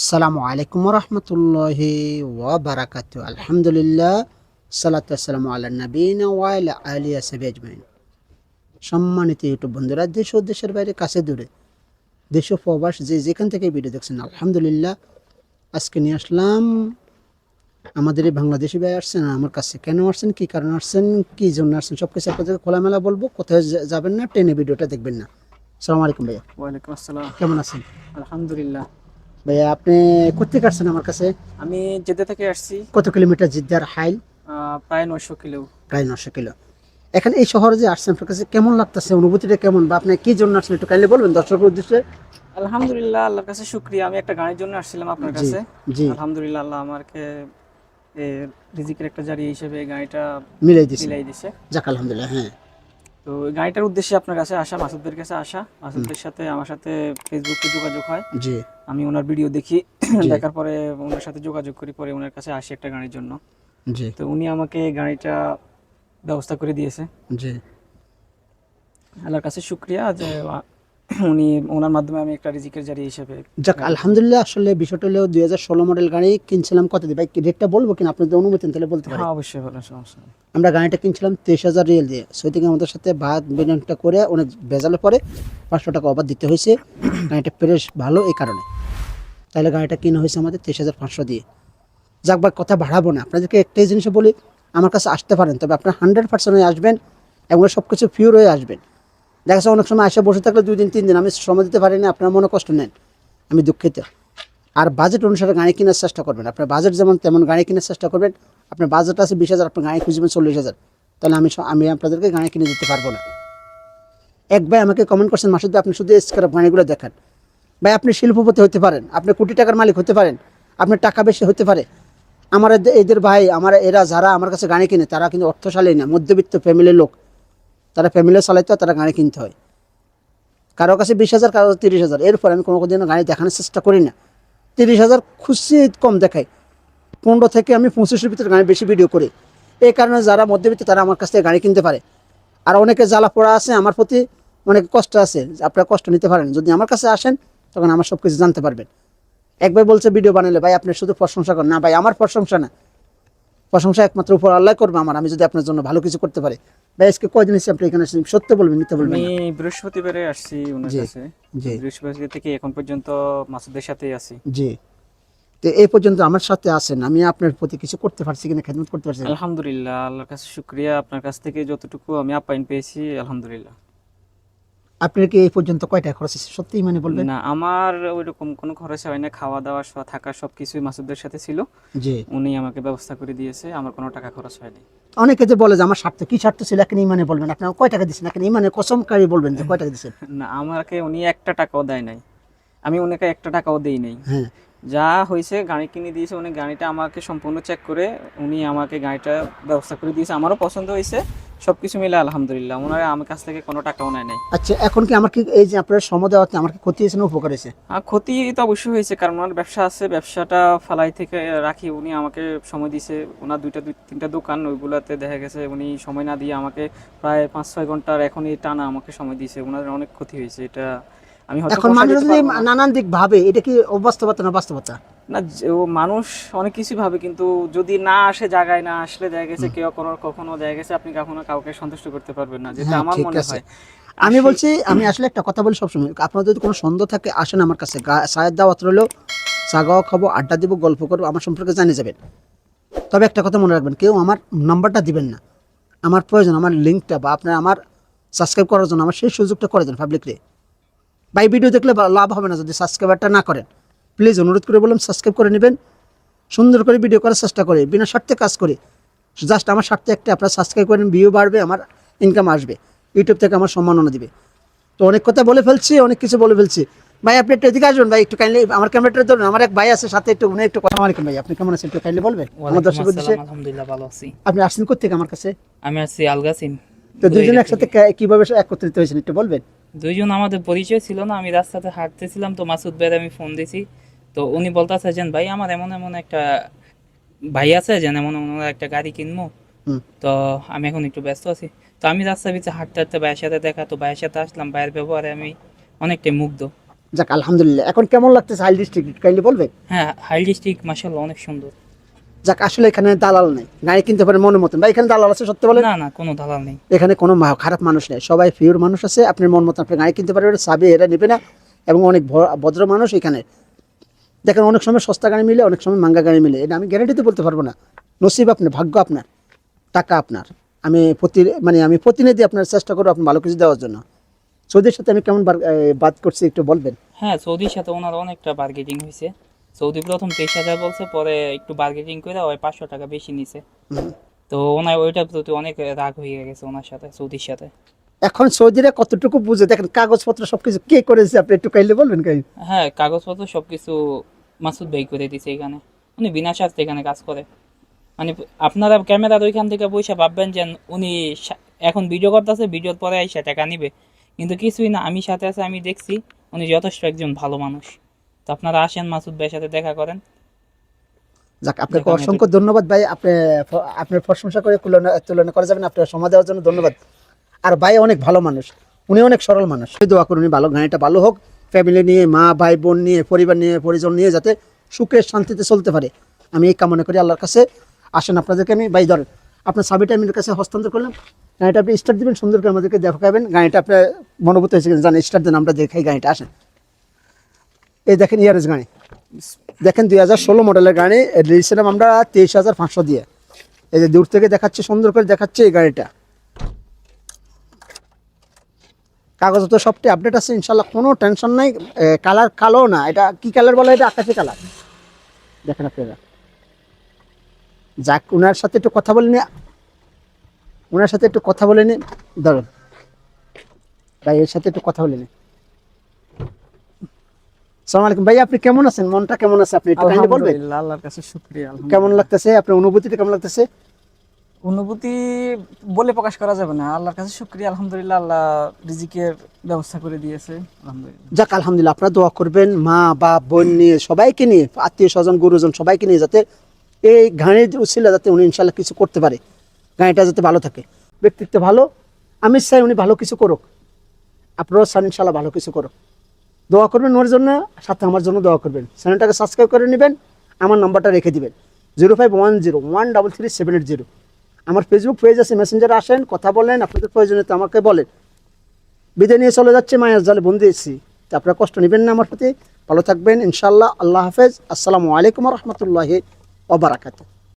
আসসালামু আলাইকুম রহমতুল্লাহি ওয়াবারাকাতু আলহামদুলিল্লাহ সালাতু আসসালামু আলা নবীন ওয়াইলা আলিয়া সাবি আজমাইন। সম্মানিত ইউটিউব বন্ধুরা দেশ ও দেশের বাইরে কাছে দূরে দেশ ও প্রবাস যে যেখান থেকে ভিডিও দেখছেন আলহামদুলিল্লাহ আজকে নিয়ে আসলাম আমাদের এই বাংলাদেশি ভাই আসছেন আমার কাছে কেন আসছেন কি কারণে আসছেন কি জন্য আসছেন সব কিছু আপনাদেরকে খোলামেলা বলব কোথায় যাবেন না ট্রেনে ভিডিওটা দেখবেন না। সালাম আলাইকুম ভাইয়া। ওয়ালাইকুম আসসালাম। কেমন আছেন? আলহামদুলিল্লাহ। ভাইয়া আপনি কোথেকে আসছেন আমার কাছে? আমি জেদ্দা থেকে আসছি। কত কিলোমিটার জিদ্দার হাইল? প্রায় নয়শো কিলো। প্রায় নশো কিলো। এখানে এই শহরে যে আসছেন আপনার কাছে কেমন লাগতেছে? অনুভূতিটা কেমন? বা আপনি কি জন্য আসছেন? একটু কাইন্ডলি বলবেন দর্শকের উদ্দেশ্যে। আলহামদুলিল্লাহ আল্লাহর কাছে শুক্রিয়া। আমি একটা গানের জন্য আসছিলাম আপনার কাছে। জি। আলহামদুলিল্লাহ আল্লাহ আমাকে রিজিকের একটা জারি হিসেবে গাড়িটা মিলাই দিছি। মিলাই দিছে। যাক আলহামদুলিল্লাহ হ্যাঁ। তো গাড়িটার উদ্দেশ্যে আপনার কাছে আসা মাসুদদের কাছে আসা। মাসুদদের সাথে আমার সাথে ফেসবুকে যোগাযোগ হয়। জি। আমি ওনার ভিডিও দেখি। দেখার পরে ওনার সাথে যোগাযোগ করি পরে ওনার কাছে আসি একটা গাড়ির জন্য। জি। তো উনি আমাকে গাড়িটা ব্যবস্থা করে দিয়েছে। জি। আল্লাহর কাছে শুক্রিয়া যে উনি ওনার মাধ্যমে আমি একটা রিজিকের জারি হিসেবে যাক আলহামদুলিল্লাহ আসলে বিষয়টা হলো দুই হাজার ষোলো মডেল গাড়ি কিনছিলাম কত দিয়ে ভাই? রেটটা বলব কিনা? আপনি যদি অনুমতি তাহলে বলতে পারেন হ্যাঁ অবশ্যই বলেন সমস্যা আমরা গাড়িটা কিনছিলাম তেইশ হাজার রিয়েল দিয়ে। সেই থেকে আমাদের সাথে ভাত বিনিয়োগটা করে অনেক ভেজালে পরে পাঁচশো টাকা অবাদ দিতে হয়েছে। গাড়িটা ফ্রেশ ভালো এই কারণে। তাহলে গাড়িটা কিনা হয়েছে আমাদের তেইশ হাজার পাঁচশো দিয়ে। যাক বা কথা বাড়াবো না। আপনাদেরকে একটাই জিনিস বলি আমার কাছে আসতে পারেন তবে আপনার হান্ড্রেড পার্সেন্ট হয়ে আসবেন এবং সব কিছু পিওর হয়ে আসবেন। দেখা যাচ্ছে অনেক সময় এসে বসে থাকলে দুই দিন, তিন দিন আমি সময় দিতে পারি না, আপনার মনে কষ্ট নেন আমি দুঃখিত। আর বাজেট অনুসারে গাড়ি কেনার চেষ্টা করবেন। আপনার বাজেট যেমন তেমন গাড়ি কেনার চেষ্টা করবেন। আপনার বাজেট আছে বিশ হাজার, আপনার গাড়ি খুঁজবেন চল্লিশ হাজার। তাহলে আমি আমি আপনাদেরকে গাড়ি কিনে দিতে পারব না। এক ভাই আমাকে কমেন্ট করছেন, মাসুদ আপনি শুধু স্ক্রাপ গাড়িগুলো দেখান। ভাই, আপনি শিল্পপতি হতে পারেন। আপনি কোটি টাকার মালিক হতে পারেন। আপনার টাকা বেশি হতে পারে। আমার এদের ভাই, আমার এরা যারা আমার কাছে গাড়ি কিনে, তারা কিন্তু অর্থশালী না, মধ্যবিত্ত ফ্যামিলির লোক। তারা ফ্যামিলি চালাইতে হয় তারা গাড়ি কিনতে হয়। কারও কাছে বিশ হাজার, কারও কাছে তিরিশ হাজার। এরপর আমি কোনো দিনও গাড়ি দেখানোর চেষ্টা করি না। তিরিশ হাজার খুশি কম দেখাই পনেরো থেকে আমি পঁচিশের ভিতরে গাড়ি বেশি ভিডিও করি। এই কারণে যারা মধ্যবিত্ত, তারা আমার কাছ থেকে গাড়ি কিনতে পারে। আর অনেকে জ্বালা পোড়া আছে, আমার প্রতি অনেক কষ্ট আছে। আপনারা কষ্ট নিতে পারেন। যদি আমার কাছে আসেন, তখন আমার সব কিছু জানতে পারবেন। একবার বলছে, ভিডিও বানালে ভাই, আপনি শুধু প্রশংসা করেন। না ভাই, আমার প্রশংসা না। প্রশংসা একমাত্র উপর আল্লাহ করবে আমার। আমি যদি আপনার জন্য ভালো কিছু করতে পারি। ভাই আজকে কয়দিন এসে আপনি এখানে এসেছেন? সত্য বলবেন মিথ্যা বলবেন আমি বৃহস্পতিবারে আসছি ওনার কাছে। জি। বৃহস্পতিবার থেকে এখন পর্যন্ত মাসুদের সাথেই আছি। জি। তো এই পর্যন্ত আমার সাথে আছেন। আমি আপনার প্রতি কিছু করতে পারছি কিনা খেদমত করতে পারছি আলহামদুলিল্লাহ আল্লাহর কাছে শুক্রিয়া। আপনার কাছ থেকে যতটুকু আমি আপ্যায়ন পেয়েছি আলহামদুলিল্লাহ। আপনার কি এই পর্যন্ত কয়টা খরচ হয়েছে? সত্যিই মানে বলবেন? না আমার ওইরকম কোনো খরচ হয় না। খাওয়া দাওয়া শোয়া থাকা সব কিছুই মাসুদের সাথে ছিল। জি। উনি আমাকে ব্যবস্থা করে দিয়েছে। আমার কোনো টাকা খরচ হয়নি। অনেকে যে বলে যে আমার স্বার্থ কি স্বার্থ ছিল? এখন ইমানে বলবেন। আপনি কয় টাকা দিচ্ছেন এখন ইমানে কসমকারী বলবেন যে কয় টাকা দিচ্ছেন না আমাকে উনি একটা টাকাও দেয় নাই। আমি ওনাকে একটা টাকাও দেই নাই। হ্যাঁ। যা হয়েছে গাড়ি কিনে দিয়েছে উনি গাড়িটা আমাকে সম্পূর্ণ চেক করে উনি আমাকে গাড়িটা ব্যবস্থা করে দিয়েছে। আমারও পছন্দ হয়েছে। সব কিছু মিলে আলহামদুলিল্লাহ। ওনারা আমার কাছ থেকে কোনো টাকাও নেয় নাই। আচ্ছা এখন কি আমার কি এই যে আপনার সময় দেওয়াতে আমার কি ক্ষতি হয়েছে না উপকার হয়েছে? আর ক্ষতি তো অবশ্যই হয়েছে কারণ ওনার ব্যবসা আছে ব্যবসাটা ফালাই থেকে রাখি উনি আমাকে সময় দিয়েছে। ওনার দুইটা দুই তিনটা দোকান ওইগুলোতে দেখা গেছে উনি সময় না দিয়ে আমাকে প্রায় পাঁচ ছয় ঘণ্টার এখনই টানা আমাকে সময় দিয়েছে। ওনার অনেক ক্ষতি হয়েছে এটা আমি এখন মানুষ যদি নানান দিক ভাবে এটা কি অবাস্তবতা না বাস্তবতা? না যে- ও মানুষ অনেক কিছু ভাবে কিন্তু যদি না আসে জায়গায় না আসলে দেখা গেছে কেউ কোনো কখনো দেখা গেছে আপনি কখনো কাউকে সন্তুষ্ট করতে পারবেন না যেটা হ্যাঁ, আমার মনে। হয়। আমি বলছি আমি আসলে একটা কথা বলি সবসময় আপনার যদি কোনো সন্দেহ থাকে আসেন আমার কাছে। চায়ের দাওয়াত রইলেও চা গাওয়া খাব আড্ডা দিব গল্প করব আমার সম্পর্কে জানিয়ে যাবেন। তবে একটা কথা মনে রাখবেন কেউ আমার নাম্বারটা দিবেন না। আমার প্রয়োজন আমার লিঙ্কটা বা আপনার আমার সাবস্ক্রাইব করার জন্য আমার সেই সুযোগটা করে দেন পাবলিকরে বাই ভিডিও দেখলে লাভ হবে না যদি সাবস্ক্রাইবারটা না করেন। প্লিজ অনুরোধ করে বললাম সাবস্ক্রাইব করে নেবেন। সুন্দর করে ভিডিও করার চেষ্টা করে বিনা স্বার্থে কাজ করে। জাস্ট আমার স্বার্থে একটা আপনার সাবস্ক্রাইব করেন ভিউ বাড়বে আমার ইনকাম আসবে। ইউটিউব থেকে আমার সম্মাননা দিবে। তো অনেক কথা বলে ফেলছি অনেক কিছু বলে ফেলছি। ভাই আপনি একটু এদিকে আসবেন ভাই একটু কাইন্ডলি আমার ক্যামেরাটা ধরুন আমার এক ভাই আছে সাথে একটু উনি একটু কথা মালিকেন ভাই আপনি কেমন আছেন একটু কাইন্ডলি বলবেন? আমার দর্শক উদ্দেশ্যে। আলহামদুলিল্লাহ ভালো আছি। আপনি আসছেন কোথেকে আমার কাছে? আমি আসছি আলগাসিম তো দুইজন একসাথে কীভাবে একত্রিত হয়েছেন একটু বলবেন? দুইজন আমাদের পরিচয় ছিল না আমি রাস্তাতে হাঁটতেছিলাম তো মাসুদ ভাইয়ের আমি ফোন দিছি। তো উনি বলতেছে যে ভাই আমার এমন এমন একটা ভাই আছে যে এমন এমন একটা গাড়ি কিনবো। তো আমি এখন একটু ব্যস্ত আছি। তো আমি রাস্তার ভিতরে হাঁটতে হাঁটতে ভাইয়ের সাথে দেখা তো ভাইয়ের সাথে আসলাম। ভাইয়ের ব্যবহারে আমি অনেকটাই মুগ্ধ। যাক আলহামদুলিল্লাহ। এখন কেমন লাগতেছে হাইল ডিস্ট্রিক্ট? কাইন্ডলি বলবে? হ্যাঁ হাই ডিস্ট্রিক্ট মাসাল্লাহ অনেক সুন্দর। যাক আসলে এখানে দালাল নেই। গাড়ি কিনতে পারে মনের মতন। বা এখানে দালাল আছে সত্যি বলেন? না না কোনো দালাল নেই। এখানে কোনো খারাপ মানুষ নেই। সবাই পিওর মানুষ আছে। আপনার মন মতন আপনি গাড়ি কিনতে পারবেন। সাবে এরা নেবে না। এবং অনেক ভদ্র মানুষ এখানে। দেখেন অনেক সময় সস্তা গাড়ি মিলে অনেক সময় মাঙ্গা গাড়ি মিলে। এটা আমি গ্যারান্টিতে বলতে পারব না। নসিব আপনার ভাগ্য আপনার টাকা আপনার। আমি প্রতি মানে আমি প্রতিনিধি আপনার চেষ্টা করব আপনি ভালো কিছু দেওয়ার জন্য। সৌদির সাথে আমি কেমন বাদ করছি একটু বলবেন? হ্যাঁ সৌদির সাথে ওনার অনেকটা বার্গেটিং হয়েছে। সৌদি প্রথম তেইশ হাজার বলছে পরে একটু বার্গেটিং করে ওই পাঁচশো টাকা বেশি নিছে। তো ওনার ওইটার প্রতি অনেক রাগ হয়ে গেছে ওনার সাথে সৌদির সাথে। এখন সৌদিরা কতটুকু বুঝে? দেখেন কাগজপত্র সবকিছু কে করেছে? আপনি একটু কাইলে বলবেন কাই হ্যাঁ কাগজপত্র সবকিছু মাসুদ ভাই করে দিছে এখানে। উনি বিনা স্বার্থে এখানে কাজ করে। মানে আপনারা ক্যামেরার ওইখান থেকে পয়সা ভাববেন যে উনি এখন ভিডিও করতেছে ভিডিওর পরে আইসা টাকা নিবে। কিন্তু কিছুই না আমি সাথে আছে আমি দেখছি উনি যথেষ্ট একজন ভালো মানুষ। তো আপনারা আসেন মাসুদ ভাইয়ের সাথে দেখা করেন। যাক আপনাকে অসংখ্য ধন্যবাদ ভাই আপনি আপনার প্রশংসা করে তুলনা তুলনা করা যাবেন আপনার সময় দেওয়ার জন্য ধন্যবাদ। আর ভাই অনেক ভালো মানুষ উনি অনেক সরল মানুষ। দোয়া করুন ভালো গাড়িটা ভালো হোক। ফ্যামিলি নিয়ে, মা, ভাই, বোন নিয়ে, পরিবার নিয়ে, পরিজন নিয়ে যাতে সুখে, শান্তিতে চলতে পারে। আমি এই কামনা করি আল্লাহর কাছে। আসেন আপনাদেরকে আমি বাই ধরেন, আপনার সাবিটা আমি কাছে হস্তান্তর করলাম। গাড়িটা আপনি স্টার্ট দিবেন, সুন্দর করে আমাদেরকে দেখাবেন। গাড়িটা আপনার মনোভূত হয়েছে জানেন স্টার্ট দেন, আমরা দেখাই গাড়িটা। আসেন। এই দেখেন ইয়ারেজ গাড়ি। দেখেন দুই হাজার ষোলো মডেলের গাড়ি দিয়েছিলাম আমরা তেইশ হাজার পাঁচশো দিয়ে। এই যে দূর থেকে দেখাচ্ছে, সুন্দর করে দেখাচ্ছে এই গাড়িটা। কাগজ তো সবটি আপডেট আছে ইনশাল্লাহ কোনো টেনশন নাই। কালার কালো না এটা কি কালার বলে এটা? আকাশি কালার দেখেন আপনারা। যাক ওনার সাথে একটু কথা বলে নি ওনার সাথে একটু কথা বলে নি। ধরুন। ভাই এর সাথে একটু কথা বলে নি। সালাম আলাইকুম। ভাই আপনি কেমন আছেন? মনটা কেমন আছে? আপনি একটু বলবেন? আল্লাহর কাছে শুকরিয়া কেমন লাগতেছে? আপনার অনুভূতিটা কেমন লাগতেছে? অনুভূতি বলে প্রকাশ করা যাবে না। আল্লাহর কাছে শুক্রিয়া, আলহামদুলিল্লাহ, আল্লাহ রিজিকের ব্যবস্থা করে দিয়েছে। আলহামদুলিল্লাহ। যাক, আলহামদুলিল্লাহ, আপনারা দোয়া করবেন, মা, বাপ, বোন নিয়ে, সবাইকে নিয়ে, আত্মীয় স্বজন, গুরুজন, সবাইকে নিয়ে যাতে এই গাড়ির উচিলা যাতে উনি ইনশাল্লাহ কিছু করতে পারে। গাড়িটা যাতে ভালো থাকে। ব্যক্তিত্ব ভালো আমি চাই উনি ভালো কিছু করুক। আপনারাও চান ইনশাল্লাহ ভালো কিছু করুক। দোয়া করবেন ওর জন্য, সাথে আমার জন্য দোয়া করবেন। চ্যানেলটাকে সাবস্ক্রাইব করে নেবেন, আমার নাম্বারটা রেখে দিবেন। Zero five one zero, one double three seven eight zero. আমার ফেসবুক পেজ আছে মেসেঞ্জার আসেন, কথা বলেন, আপনাদের প্রয়োজনে তো আমাকে বলেন। বিদায় নিয়ে চলে যাচ্ছে, মায়ের জালে বন্ধু এসেছি তা আপনারা কষ্ট নেবেন না আমার প্রতি। ভালো থাকবেন ইনশাল্লাহ আল্লাহ হাফেজ। আসসালামু আলাইকুম রহমতুল্লাহ ওবরাকাতু